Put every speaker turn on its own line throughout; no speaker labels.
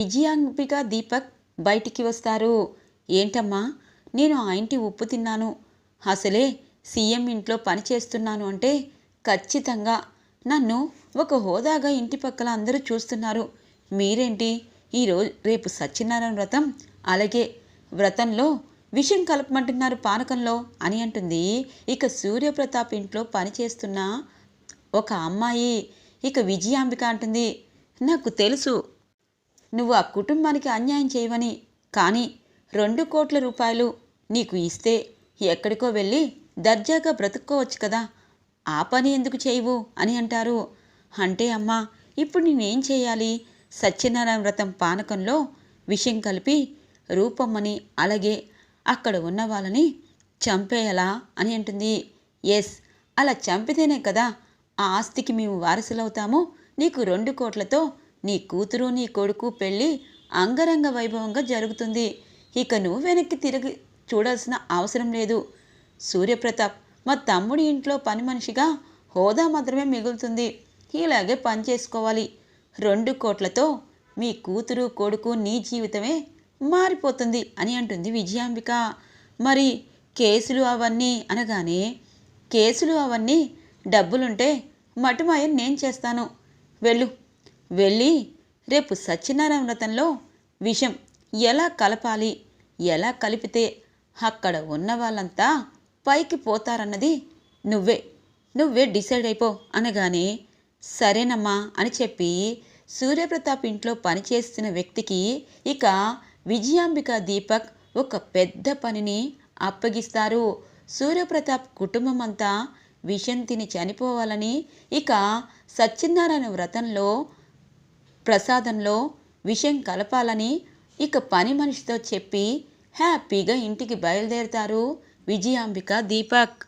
విజయాంబిక దీపక్ బయటికి వస్తారు. ఏంటమ్మా? నేను ఆ ఇంటి ఉప్పు తిన్నాను. అసలే సీఎం ఇంట్లో పని చేస్తున్నాను అంటే ఖచ్చితంగా. నన్ను ఒక హోదాగా ఇంటి పక్కల అందరూ చూస్తున్నారు. మీరేంటి? ఈరోజు రేపు సత్యనారాయణ వ్రతం? అలాగే వ్రతంలో విషం కలపమంటున్నారు పానకంలో అని అంటుంది. ఇక సూర్యప్రతాప్ ఇంట్లో పనిచేస్తున్న ఒక అమ్మాయి. ఇక విజయాంబిక అంటుంది. నాకు తెలుసు నువ్వు ఆ కుటుంబానికి అన్యాయం చేయవని కానీ రెండు కోట్ల రూపాయలు నీకు ఇస్తే ఎక్కడికో వెళ్ళి దర్జాగా బ్రతుక్కోవచ్చు కదా. ఆ పని ఎందుకు చేయవు అని అంటారు. అంటే అమ్మా ఇప్పుడు నేనేం చేయాలి? సత్యనారాయణ వ్రతం పానకంలో విషయం కలిపి రూపమ్మని అలాగే అక్కడ ఉన్న వాళ్ళని చంపేయాలా అని అంటుంది. ఎస్ అలా చంపితేనే కదా ఆ ఆస్తికి మేము వారసులవుతాము. నీకు రెండు కోట్లతో నీ కూతురు నీ కొడుకు పెళ్ళి అంగరంగ వైభవంగా జరుగుతుంది. ఇక నువ్వు వెనక్కి తిరిగి చూడాల్సిన అవసరం లేదు. సూర్యప్రతాప్ మా తమ్ముడి ఇంట్లో పని మనిషిగా హోదా మాత్రమే మిగులుతుంది. ఇలాగే పని చేసుకోవాలి. రెండు కోట్లతో మీ కూతురు కొడుకు నీ జీవితమే మారిపోతుంది అని అంటుంది విజయాంబిక. మరి కేసులు అవన్నీ అనగానే కేసులు అవన్నీ డబ్బులుంటే మటుమాయం నేను చేస్తాను. వెళ్ళు వెళ్ళి రేపు సత్యనారాయణ వ్రతంలో విషం ఎలా కలపాలి ఎలా కలిపితే అక్కడ ఉన్న వాళ్ళంతా పైకి పోతారన్నది నువ్వే. నువ్వే డిసైడ్ అయిపో అనగానే సరేనమ్మా అని చెప్పి సూర్యప్రతాప్ ఇంట్లో పనిచేస్తున్న వ్యక్తికి ఇక విజయాంబిక దీపక్ ఒక పెద్ద పనిని అప్పగిస్తారు. సూర్యప్రతాప్ కుటుంబం అంతా విషం తిని చనిపోవాలని ఇక సత్యనారాయణ వ్రతంలో ప్రసాదంలో విషయం కలపాలని ఇక పని మనిషితో చెప్పి హ్యాపీగా ఇంటికి బయలుదేరుతారు విజయాంబిక దీపక్.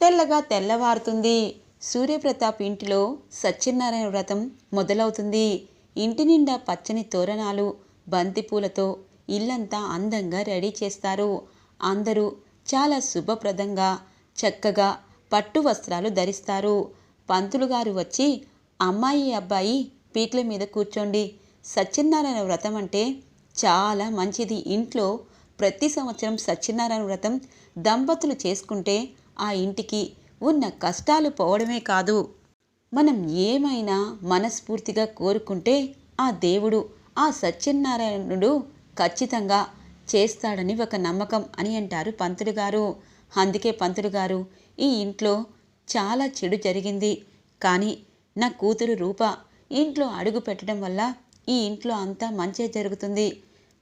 తెల్లగా తెల్లవారుతుంది. సూర్యప్రతాప్ ఇంటిలో సత్యనారాయణ వ్రతం మొదలవుతుంది. ఇంటి నిండా పచ్చని తోరణాలు బంతిపూలతో ఇల్లంతా అందంగా రెడీ చేస్తారు. అందరూ చాలా శుభప్రదంగా చక్కగా పట్టు వస్త్రాలు ధరిస్తారు. పంతులు గారు వచ్చి అమ్మాయి అబ్బాయి పీట్ల మీద కూర్చోండి. సత్యనారాయణ వ్రతం అంటే చాలా మంచిది. ఇంట్లో ప్రతి సంవత్సరం సత్యనారాయణ వ్రతం దంపతులు చేసుకుంటే ఆ ఇంటికి ఉన్న కష్టాలు పోవడమే కాదు. మనం ఏమైనా మనస్ఫూర్తిగా కోరుకుంటే ఆ దేవుడు ఆ సత్యనారాయణుడు ఖచ్చితంగా చేస్తాడని ఒక నమ్మకం అని అంటారు పంతులు గారు. అందుకే పంతులు గారు ఈ ఇంట్లో చాలా చెడు జరిగింది. కానీ నా కూతురు రూప ఇంట్లో అడుగు పెట్టడం వల్ల ఈ ఇంట్లో అంతా మంచే జరుగుతుంది.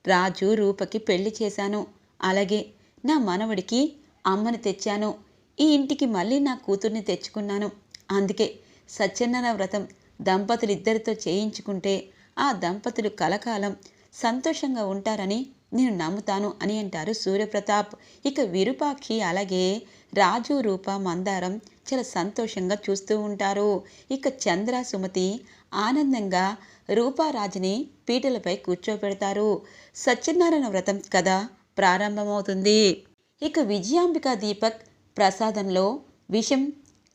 రాజు రూపకి పెళ్ళి చేశాను. అలాగే నా మనవడికి అమ్మని తెచ్చాను. ఈ ఇంటికి మళ్ళీ నా కూతుర్ని తెచ్చుకున్నాను. అందుకే సత్యనారాయణ వ్రతం దంపతులిద్దరితో చేయించుకుంటే ఆ దంపతులు కలకాలం సంతోషంగా ఉంటారని నేను నమ్ముతాను అని అంటారు సూర్యప్రతాప్. ఇక విరూపాక్షి అలాగే రాజు రూప మందారం చాలా సంతోషంగా చూస్తూ ఉంటారు. ఇక చంద్ర సుమతి ఆనందంగా రూపారాజుని పీటలపై కూర్చోబెడతారు. సత్యనారాయణ వ్రతం కథ ప్రారంభమవుతుంది. ఇక విజయాంబిక దీపక్ ప్రసాదంలో విషం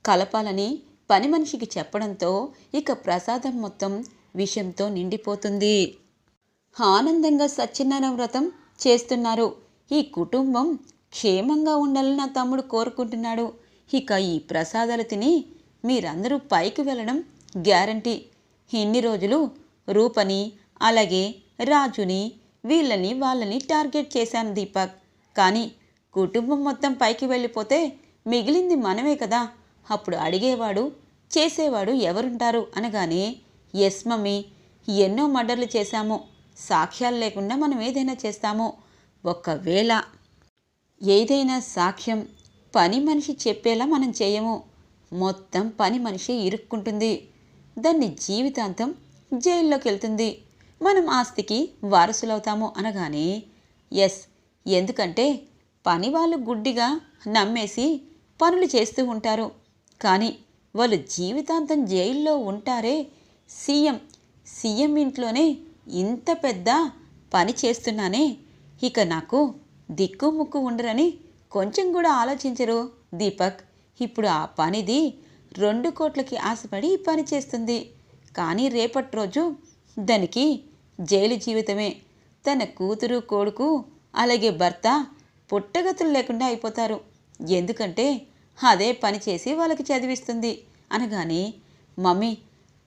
కలపాలని పని మనిషికి చెప్పడంతో ఇక ప్రసాదం మొత్తం విషంతో నిండిపోతుంది. ఆనందంగా సత్యనారాయణ వ్రతం చేస్తున్నారు. ఈ కుటుంబం క్షేమంగా ఉండాలని నా తమ్ముడు కోరుకుంటున్నాడు. ఇక ఈ ప్రసాదాలు తిని మీరందరూ పైకి వెళ్ళడం గ్యారంటీ. ఇన్ని రోజులు రూపని అలాగే రాజుని వీళ్ళని వాళ్ళని టార్గెట్ చేశాను దీపక్. కానీ కుటుంబం మొత్తం పైకి వెళ్ళిపోతే మిగిలింది మనమే కదా. అప్పుడు అడిగేవాడు చేసేవాడు ఎవరుంటారు అనగానే ఎస్ మమ్మీ ఎన్నో మర్డర్లు చేశాము. సాక్ష్యాలు లేకుండా మనం ఏదైనా చేస్తాము. ఒకవేళ ఏదైనా సాక్ష్యం పని మనిషి చెప్పేలా మనం చేయము. మొత్తం పని మనిషి ఇరుక్కుంటుంది. దాన్ని జీవితాంతం జైల్లోకి వెళ్తుంది. మనం ఆస్తికి వారసులవుతాము అనగానే ఎస్ ఎందుకంటే పని వాళ్ళు గుడ్డిగా నమ్మేసి పనులు చేస్తూ ఉంటారు. కానీ వాళ్ళు జీవితాంతం జైల్లో ఉంటారే సీఎం సీఎం ఇంట్లోనే ఇంత పెద్ద పని చేస్తున్నానే ఇక నాకు దిక్కు ముక్కు ఉండరని కొంచెం కూడా ఆలోచించరు. దీపక్ ఇప్పుడు ఆ పనిది రెండు కోట్లకి ఆశపడి ఈ పని చేస్తుంది. కానీ రేపటి రోజు దానికి జైలు జీవితమే. తన కూతురు కొడుకు అలాగే భర్త పుట్టగతులు లేకుండా అయిపోతారు. ఎందుకంటే అదే పని చేసి వాళ్ళకి చదివిస్తుంది. అనగానే మమ్మీ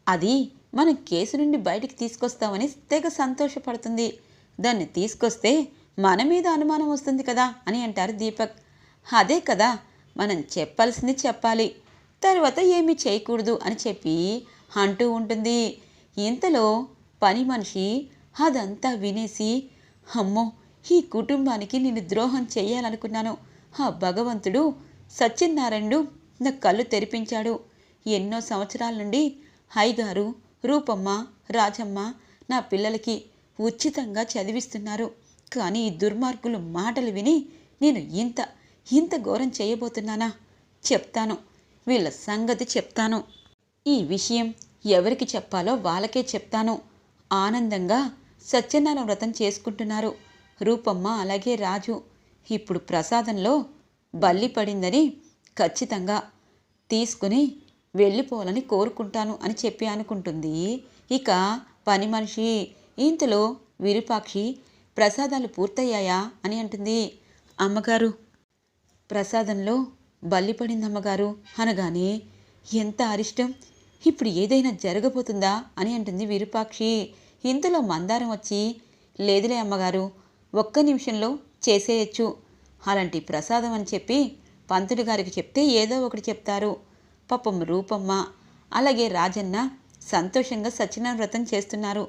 అది మనం కేసు నుండి బయటికి తీసుకొస్తామని తెగ సంతోషపడుతుంది. దాన్ని తీసుకొస్తే మన మీద అనుమానం వస్తుంది కదా అని అంటారు దీపక్. అదే కదా మనం చెప్పాల్సింది చెప్పాలి. తర్వాత ఏమీ చేయకూడదు అని చెప్పి అంటూ ఉంటుంది. ఇంతలో పని మనిషి అదంతా వినేసి అమ్మో ఈ కుటుంబానికి నేను ద్రోహం చేయాలనుకున్నాను. ఆ భగవంతుడు సత్యనారాయణుడు నా కళ్ళు తెరిపించాడు. ఎన్నో సంవత్సరాల నుండి హైగారు రూపమ్మ రాజమ్మ నా పిల్లలకి ఉచితంగా చదివిస్తున్నారు. కానీ ఈ దుర్మార్గులు మాటలు విని నేను ఇంత ఇంత ఘోరం చేయబోతున్నానా? చెప్తాను వీళ్ళ సంగతి చెప్తాను. ఈ విషయం ఎవరికి చెప్పాలో వాళ్ళకే చెప్తాను. ఆనందంగా సత్యనారాయణ వ్రతం చేసుకుంటున్నారు. రూపమ్మ అలాగే రాజు. ఇప్పుడు ప్రసాదంలో బల్లి పడిందని ఖచ్చితంగా తీసుకుని వెళ్ళిపోవాలని కోరుకుంటాను అని చెప్పి అనుకుంటుంది. ఇక పని మనిషి ఇంతలో విరూపాక్షి ప్రసాదాలు పూర్తయ్యాయా అని అంటుంది. అమ్మగారు ప్రసాదంలో బల్లి పడింది అమ్మగారు అనగానే ఎంత అరిష్టం! ఇప్పుడు ఏదైనా జరగబోతుందా అని అంటుంది విరూపాక్షి. ఇంతలో మందారం వచ్చి లేదులే అమ్మగారు ఒక్క నిమిషంలో చేసేయచ్చు. అలాంటి ప్రసాదం అని చెప్పి పంతులు గారికి చెప్తే ఏదో ఒకటి చెప్తారు. పాపం రూపమ్మ అలాగే రాజన్న సంతోషంగా సత్యనారాయణ వ్రతం చేస్తున్నారు.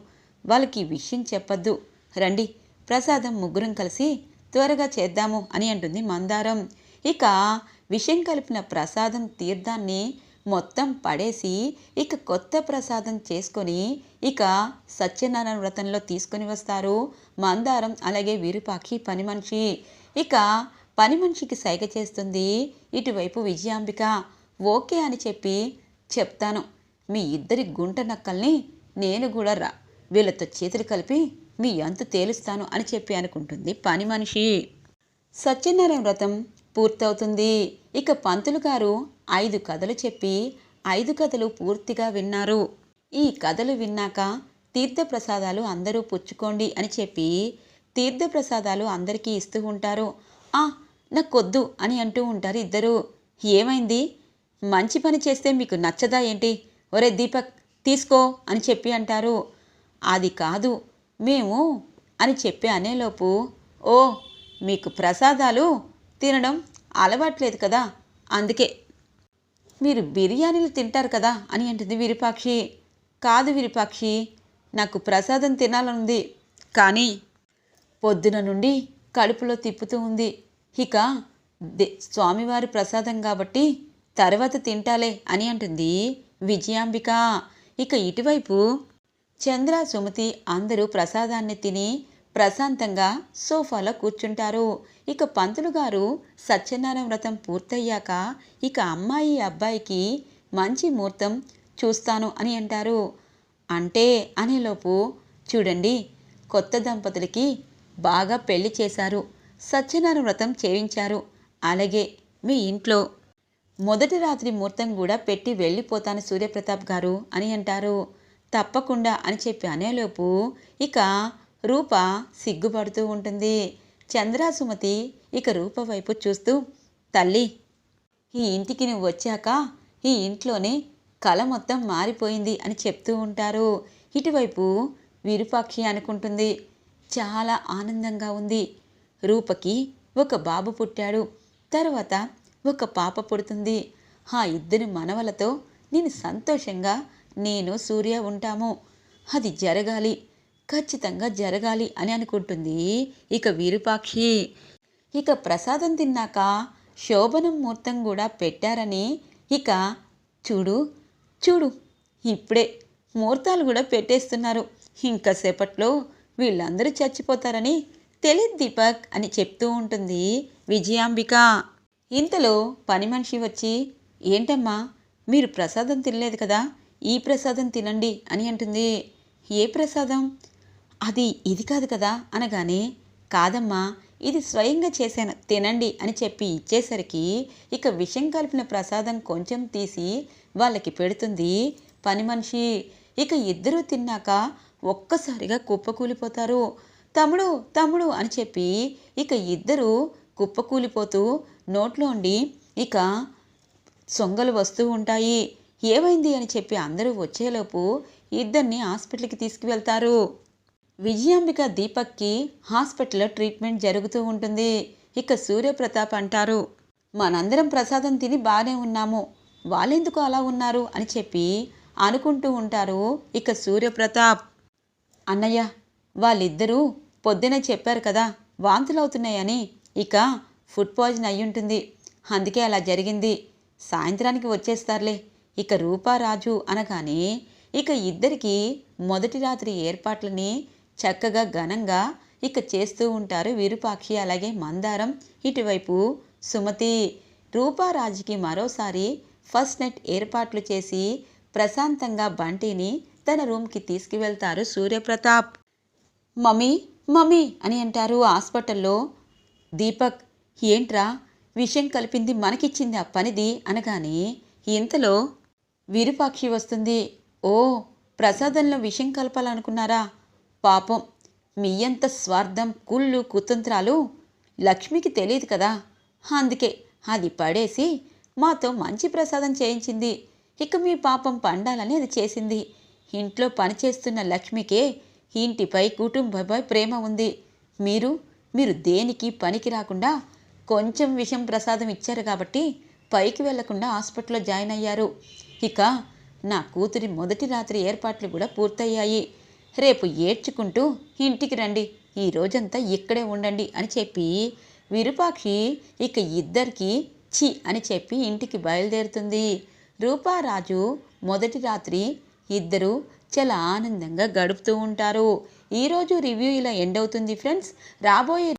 వాళ్ళకి ఈ విషయం చెప్పొద్దు. రండి. ప్రసాదం ముగ్గురం కలిసి త్వరగా చేద్దాము అని అంటుంది మందారం. ఇక విషయం కలిపిన ప్రసాదం తీర్థాన్ని మొత్తం పడేసి ఇక కొత్త ప్రసాదం చేసుకొని ఇక సత్యనారాయణ వ్రతంలో తీసుకొని వస్తారు మందారం అలాగే విరూపాక్షి పని మనిషి. ఇక పని మనిషికి సైగ చేస్తుంది ఇటువైపు విజయాంబిక. ఓకే అని చెప్పి చెప్తాను. మీ ఇద్దరి గుంట నక్కల్ని నేను కూడా రా. వీళ్ళతో చేతులు కలిపి మీ అంతు తేలుస్తాను అని చెప్పి అనుకుంటుంది పని మనిషి. సత్యనారాయణ వ్రతం పూర్తవుతుంది. ఇక పంతులు గారు ఐదు కథలు చెప్పి ఐదు కథలు పూర్తిగా విన్నారు. ఈ కథలు విన్నాక తీర్థప్రసాదాలు అందరూ పుచ్చుకోండి అని చెప్పి తీర్థప్రసాదాలు అందరికీ ఇస్తూ ఉంటారు. ఆ నాకొద్దు అని అంటూ ఉంటారు ఇద్దరు. ఏమైంది? మంచి పని చేస్తే మీకు నచ్చదా ఏంటి? ఒరే దీపక్ తీసుకో అని చెప్పి అంటారు. అది కాదు మేము అని చెప్పి అనేలోపు ఓ మీకు ప్రసాదాలు తినడం అలవాట్లేదు కదా? అందుకే. మీరు బిర్యానీలు తింటారు కదా? అని అంటుంది విరూపాక్షి. కాదు విరూపాక్షి నాకు ప్రసాదం తినాలనుంది. కానీ పొద్దున నుండి కడుపులో తిప్పుతూ ఉంది. ఇక దే స్వామివారి ప్రసాదం కాబట్టి తర్వాత తింటాలే అని అంటుంది విజయాంబిక. ఇక ఇటువైపు చంద్ర సుమతి అందరూ ప్రసాదాన్ని తిని ప్రశాంతంగా సోఫాలో కూర్చుంటారు. ఇక పంతులు గారు సత్యనారాయణ వ్రతం పూర్తయ్యాక ఇక అమ్మాయి అబ్బాయికి మంచి ముహూర్తం చూస్తాను అని అంటారు. అంటే అనేలోపు చూడండి కొత్త దంపతులకి బాగా పెళ్ళి చేశారు. సత్యనారాయణ వ్రతం చేయించారు. అలాగే మీ ఇంట్లో మొదటి రాత్రి ముహూర్తం కూడా పెట్టి వెళ్ళిపోతాను సూర్యప్రతాప్ గారు అని అంటారు. తప్పకుండా అని చెప్పి అనేలోపు ఇక రూప సిగ్గుపడుతూ ఉంటుంది. చంద్రాసుమతి ఇక రూప వైపు చూస్తూ తల్లి ఈ ఇంటికి నువ్వు వచ్చాక ఈ ఇంట్లోనే కళ మొత్తం మారిపోయింది అని చెప్తూ ఉంటారు. ఇటువైపు విరూపాక్షి అనుకుంటుంది చాలా ఆనందంగా ఉంది. రూపకి ఒక బాబు పుట్టాడు. తర్వాత ఒక పాప పుడుతుంది. ఆ ఇద్దరి మనవలతో నేను సంతోషంగా నేను సూర్య ఉంటాము. అది జరగాలి. ఖచ్చితంగా జరగాలి అని అనుకుంటుంది ఇక వీరుపాక్షి. ఇక ప్రసాదం తిన్నాక శోభనం ముహూర్తం కూడా పెట్టారని ఇక చూడు చూడు ఇప్పుడే ముహూర్తాలు కూడా పెట్టేస్తున్నారు. ఇంకా సేపట్లో వీళ్ళందరూ చచ్చిపోతారని తెలియదు దీపక్ అని చెప్తూ ఉంటుంది విజయాంబిక. ఇంతలో పని మనిషి వచ్చి ఏంటమ్మా మీరు ప్రసాదం తినలేదు కదా? ఈ ప్రసాదం తినండి అని అంటుంది. ఏ ప్రసాదం? అది ఇది కాదు కదా అనగానే కాదమ్మా ఇది స్వయంగా చేశాను తినండి అని చెప్పి ఇచ్చేసరికి ఇక విషం కలిపిన ప్రసాదం కొంచెం తీసి వాళ్ళకి పెడుతుంది. పని మనిషి ఇక ఇద్దరూ తిన్నాక ఒక్కసారిగా కుప్పకూలిపోతారు. తమ్ముడు తమ్ముడు అని చెప్పి ఇక ఇద్దరూ కుప్పకూలిపోతూ నోట్లోండి ఇక సొంగలు వస్తూ ఉంటాయి. ఏమైంది అని చెప్పి అందరూ వచ్చేలోపు ఇద్దరిని హాస్పిటల్కి తీసుకువెళ్తారు. విజయాంబిక దీపక్కి హాస్పిటల్లో ట్రీట్మెంట్ జరుగుతూ ఉంటుంది. ఇక సూర్యప్రతాప్ అంటారు మనందరం ప్రసాదం తిని బాగానే ఉన్నాము. వాళ్ళెందుకు అలా ఉన్నారు? అని చెప్పి అనుకుంటూ ఉంటారు ఇక సూర్యప్రతాప్. అన్నయ్య వాళ్ళిద్దరూ పొద్దునే చెప్పారు కదా వాంతులవుతున్నాయని. ఇక ఫుడ్ పాయిజన్ అయ్యుంటుంది. అందుకే అలా జరిగింది. సాయంత్రానికి వచ్చేస్తారులే. ఇక రూపారాజు అనగానే ఇక ఇద్దరికి మొదటి రాత్రి ఏర్పాట్లని చక్కగా ఘనంగా ఇక చేస్తూ ఉంటారు విరూపాక్షి. అలాగే మందారం ఇటువైపు సుమతి. రూపారాజుకి మరోసారి ఫస్ట్ నైట్ ఏర్పాట్లు చేసి ప్రశాంతంగా బంటిని తన రూమ్కి తీసుకువెళ్తారు సూర్యప్రతాప్. మమ్మీ మమ్మీ అని అంటారు హాస్పిటల్లో దీపక్. ఏంట్రా విషయం కలిపింది మనకిచ్చింది ఆ పనిది అనగానే ఇంతలో విరూపాక్షి వస్తుంది. ఓ ప్రసాదంలో విషయం కలపాలనుకున్నారా? పాపం మీ అంత స్వార్థం కుళ్ళు కుతంత్రాలు లక్ష్మికి తెలియదు కదా. అందుకే అది పడేసి మాతో మంచి ప్రసాదం చేయించింది. ఇక మీ పాపం పండాలని అది చేసింది. ఇంట్లో పనిచేస్తున్న లక్ష్మికే ఇంటిపై కుటుంబంపై ప్రేమ ఉంది. మీరు మీరు దేనికి పనికి రాకుండా కొంచెం విషం ప్రసాదం ఇచ్చారు కాబట్టి పైకి వెళ్ళకుండా హాస్పిటల్లో జాయిన్ అయ్యారు. ఇక నా కూతురి మొదటి రాత్రి ఏర్పాట్లు కూడా పూర్తయ్యాయి. రేపు ఏడ్చుకుంటూ ఇంటికి రండి. ఈ రోజంతా ఇక్కడే ఉండండి అని చెప్పి విరూపాక్షి ఇక ఇద్దరికి చి అని చెప్పి ఇంటికి బయలుదేరుతుంది. రూపారాజు మొదటి రాత్రి ఇద్దరు చాలా ఆనందంగా గడుపుతూ ఉంటారు. ఈరోజు రివ్యూ ఇలా ఎండ్ అవుతుంది ఫ్రెండ్స్. రాబోయే